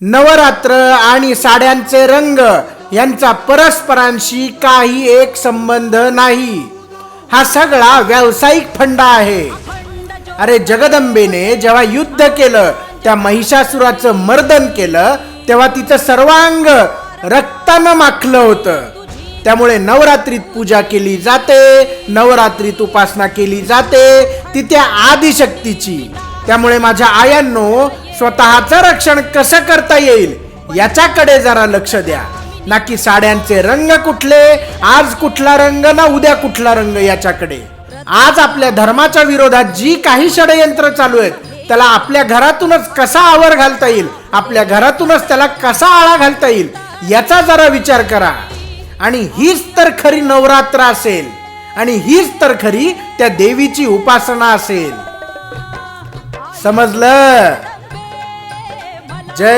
नवरात्र आणि साड्यांचे रंग यांचा परस्परांशी काही एक संबंध नाही. हा सगळा व्यावसायिक फंडा आहे. अरे जगदंबेने जेव्हा युद्ध केलं त्या महिषासुराचं मर्दन केलं तेव्हा तिचं सर्वांग रक्तानं माखलं होतं. त्यामुळे नवरात्रीत पूजा केली जाते नवरात्रीत उपासना केली जाते ती त्या आदिशक्तीची. त्यामुळे माझ्या आयांनो स्वतःचं रक्षण कसं करता येईल याच्याकडे जरा लक्ष द्या. ना की साड्यांचे रंग कुठले आज कुठला रंग ना उद्या कुठला रंग याच्याकडे. आज आपल्या धर्माच्या विरोधात जी काही षडयंत्र चालू आहेत त्याला आपल्या घरातूनच कसा आवर घालता येईल आपल्या घरातूनच त्याला कसा आळा घालता येईल याचा जरा विचार करा. आणि हीच तर खरी नवरात्र असेल आणि हीच तर खरी त्या देवीची उपासना असेल. समजलं? ಜೈ